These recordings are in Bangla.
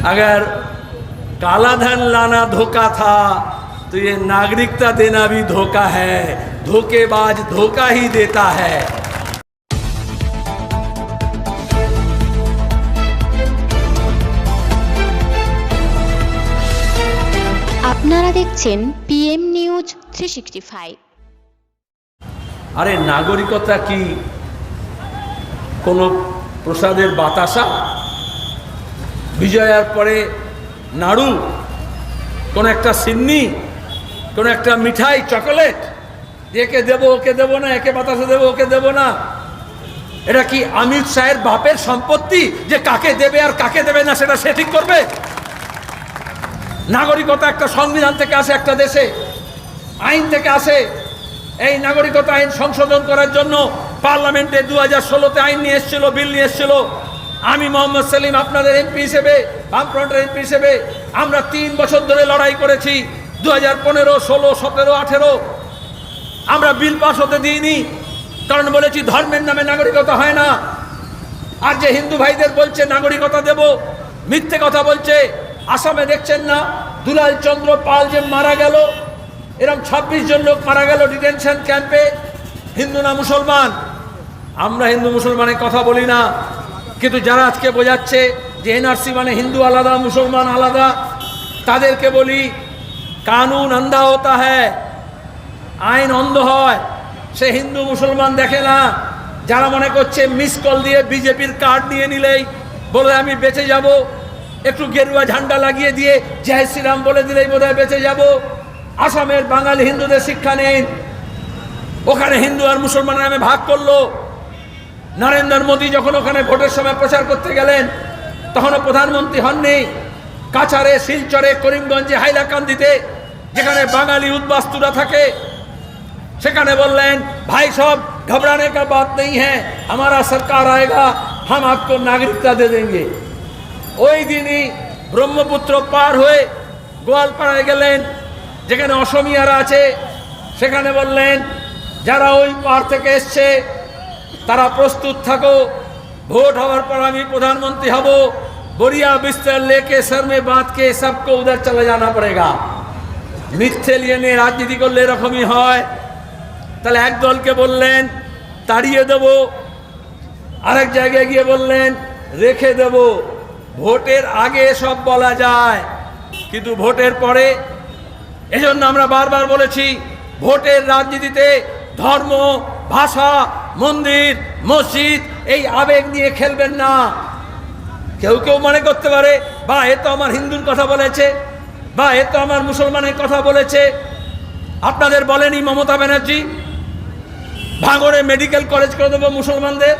अगर काला धन लाना धोखा था तो ये नागरिकता देना भी धोखा है धोखेबाज धोखा ही देता है আপনারা দেখছেন PM news three sixty five আরে নাগরিকতা কি কোনো প্রসাদের বাতাসা বিজয়ার পরে নাড়ু, কোনো একটা সিন্নি, কোনো একটা মিঠাই, চকোলেট, একে দেবো, ওকে দেবো না, একে বাতাসে দেবো, ওকে দেবো না। এটা কি অমিত শাহের বাপের সম্পত্তি যে কাকে দেবে আর কাকে দেবে না, সেটা সে ঠিক করবে? নাগরিকতা একটা সংবিধান থেকে আসে একটা দেশে, আইন থেকে আসে। এই নাগরিকতা আইন সংশোধন করার জন্য পার্লামেন্টে দু হাজার ষোলোতে আইন নিয়ে এসেছিল, বিল নিয়ে এসেছিল। আমি মোহাম্মদ সেলিম আপনাদের এমপি হিসেবে, বামফ্রন্টের এমপি হিসেবে আমরা তিন বছর ধরে লড়াই করেছি। দু হাজার পনেরো, ষোলো, সতেরো, আঠেরো। আমরা বিল পাস হতে দিইনি, কারণ বলেছি ধর্মের নামে নাগরিকতা হয় না। আর যে হিন্দু ভাইদের বলছে, নাগরিকতা দেব, মিথ্যে কথা বলছে। আসামে দেখছেন না, দুলাল চন্দ্র পাল যে মারা গেল এরকম ছাব্বিশ জন লোক মারা গেল ডিটেনশন ক্যাম্পে। হিন্দু না মুসলমান? আমরা হিন্দু মুসলমানের কথা বলি না। কিন্তু যারা আজকে বোঝাচ্ছে যে এনআরসি মানে হিন্দু আলাদা, মুসলমান আলাদা, তাদেরকে বলি, কানুন আন্ধা হতা হ্যায়, আইন অন্ধ হয়। সে হিন্দু, মুসলমান দেখে না। যারা মনে করছে মিস কল দিয়ে বিজেপির কার্ড নিয়ে নিলেই বলে আমি বেঁচে যাব, একটু গেরুয়া ঝান্ডা লাগিয়ে দিয়ে জয় শ্রীরাম বলে দিলেই বোধহয় বেঁচে যাব। আসামের বাঙালি হিন্দুদের শিক্ষা নেই ওখানে হিন্দু আর মুসলমানের নামে ভাগ করল। নরেন্দ্র মোদী যখন ওখানে ভোটের সময় প্রচার করতে গেলেন, তখনও প্রধানমন্ত্রী হননি। কাছারে শিলচরে, করিমগঞ্জে, হাইলাকান্দিতে, যেখানে বাঙালি উদ্বাস্তুরা থাকে, সেখানে বললেন, ভাই, সব ঘবরানে কা বাত নেই হ্যাঁ আমারা সরকার আয়েগা, হাম আপকো নাগরিকতা দে দেঙ্গে। ওই দিনই ব্রহ্মপুত্র পার হয়ে গোয়ালপাড়ায় গেলেন, যেখানে অসমিয়ারা আছে, সেখানে বললেন, যারা ওই পার থেকে এসছে তারা প্রস্তুত থাকো। ভোট হওয়ার পর আমি প্রধানমন্ত্রী হব। বড়িয়া বিস্তার লেকে সর মে বাঁধ কে সবকো উধর চলে জানা পড়েগা। মিথ্যে নিয়ে নিয়ে রাজনীতি করলে এরকমই হয়। তাহলে এক দলকে বললেন, তাড়িয়ে দেব। আরেক জায়গায় গিয়ে বললেন, রেখে দেব। ভোটের আগে সব বলা যায়। কিন্তু ভোটের পরে, এজন্য আমরা বারবার বলেছি, ভোটের রাজনীতিতে ধর্ম ভাষা, মন্দির, মসজিদ, এই আবেগ নিয়ে খেলবেন না। কেউ কেউ মনে করতে পারে, বা, এ তো আমার হিন্দুর কথা বলেছে, বা, এ তো আমার মুসলমানের কথা বলেছে। আপনাদের বলেনি মমতা ব্যানার্জি? ভাঙড়ে মেডিকেল কলেজ করে দেবো মুসলমানদের?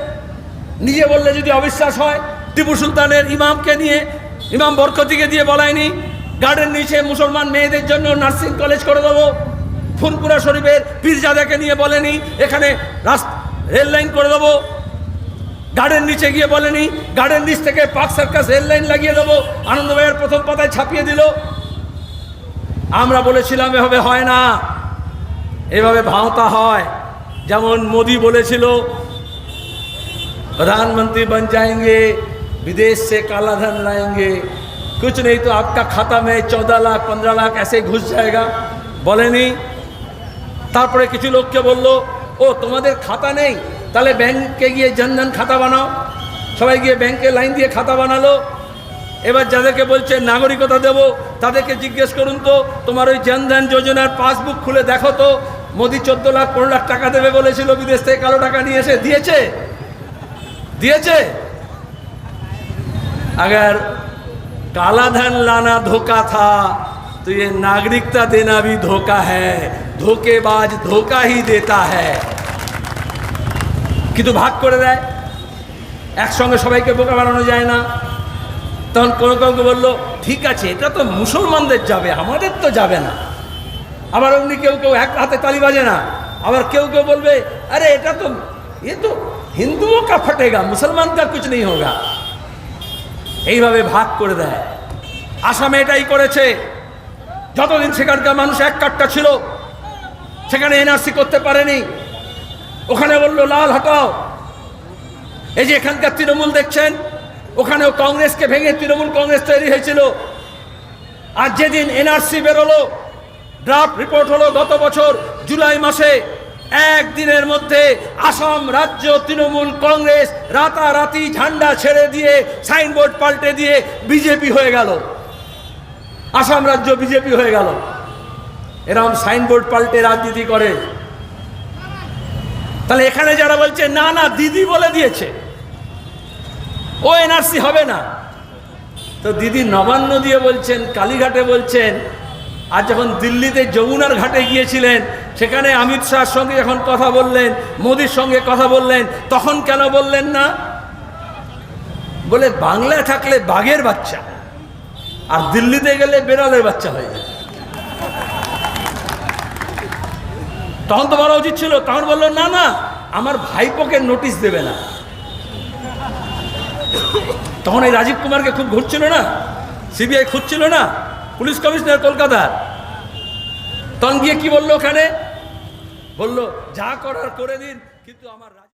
নিজে বললে যদি অবিশ্বাস হয়, টিপু সুলতানের ইমামকে নিয়ে, ইমাম বরকতিকে দিয়ে বলায়নি, গার্ডেন নিচে মুসলমান মেয়েদের জন্য নার্সিং কলেজ করে দেবো। ফুরপুরা শরীফের পীরজাদাকে নিয়ে বলেনি এখানে রাস্তা রেল লাইন করে দেবো গার্ডেন নিচে গিয়ে বলেনি গার্ডেন নিচ থেকে পার্ক সার্কাস রেল লাইন লাগিয়ে দেবো আনন্দবাইয়ের প্রথম পাতায় ছাপিয়ে দিল আমরা বলেছিলাম এভাবে হয় না এভাবে ভাওতা হয় যেমন মোদি বলেছিল प्रधानमंत्री बन जाएंगे विदेश से काला धन लाएंगे कुछ नहीं तो आपका खाता में चौदह लाख पंद्रह लाख ऐसे ही घुस जाएगा বলেনি তারপরে কিছু লোককে বললো ও তোমাদের খাতা নেই তাহলে ব্যাংকে গিয়ে জনধন খাতা বানাও সবাই গিয়ে ব্যাংকে লাইন দিয়ে খাতা বানালো এবার যাদেরকে বলছে নাগরিকতা দেব তাদেরকে জিজ্ঞেস করুন তো তোমার ওই জনধন যোজনার পাসবুক খুলে দেখো তো মোদি চোদ্দ লাখ পনেরো লাখ টাকা দেবে বলেছিল বিদেশ থেকে কালো টাকা নিয়ে এসে দিয়েছে दिए अगर काला धन लाना धोखा था तो ये नागरिकता देना भी धोखा है ধোকেবাজ ধোকা হি দেতা হ্যাঁ কিন্তু ভাগ করে দেয় একসঙ্গে সবাইকে বোকা বানানো যায় না তখন কোনো কাউকে বলল ঠিক আছে এটা তো মুসলমানদের যাবে আমাদের তো যাবে না আবার অমনি কেউ কেউ এক হাতে তালি বাজে না আবার কেউ কেউ বলবে আরে এটা তো এ তো হিন্দুও কা ফটেগা মুসলমান কা কিছু নেই হোগা এইভাবে ভাগ করে দেয়। আসামে এটাই করেছে। যতদিন সেখানকার মানুষ এক কাটটা ছিল সেখানে এনআরসি করতে পারেনি। ওখানে বলল, লাল হটাও এই যে এখানকার তৃণমূল দেখছেন, ওখানেও কংগ্রেসকে ভেঙে তৃণমূল কংগ্রেস তৈরি হয়েছিল। আর যেদিন এনআরসি বেরোলো, ড্রাফট রিপোর্ট হলো গত বছর জুলাই মাসে, একদিনের মধ্যে আসাম রাজ্য তৃণমূল কংগ্রেস রাতারাতি ঝান্ডা ছেড়ে দিয়ে সাইনবোর্ড পাল্টে দিয়ে বিজেপি হয়ে গেল। আসাম রাজ্য বিজেপি হয়ে গেল। এরকম সাইনবোর্ড পাল্টে রাজনীতি করে। তাহলে এখানে যারা বলছে, না না, দিদি বলে দিয়েছে, ও এনআরসি হবে না। তো দিদি নবান্ন দিয়ে বলছেন, কালীঘাটে বলছেন, আর যখন দিল্লিতে যমুনার ঘাটে গিয়েছিলেন, সেখানে অমিত শাহর সঙ্গে যখন কথা বললেন, মোদির সঙ্গে কথা বললেন, তখন কেন বললেন না? বলে, বাংলায় থাকলে বাঘের বাচ্চা, আর দিল্লিতে গেলে বেড়ালের বাচ্চা হয়ে যায় তখন তো বলা উচিত ছিল, তখন বলল, না না, আমার ভাইপোকে নোটিশ দেবে না। তখন এই রাজীব কুমারকে খুব ঘুরছিল না সিবিআই খুঁজছিল না, পুলিশ কমিশনার কলকাতার। তখন গিয়ে কি বলল ওখানে? বলল, যা করার করে দিন, কিন্তু আমার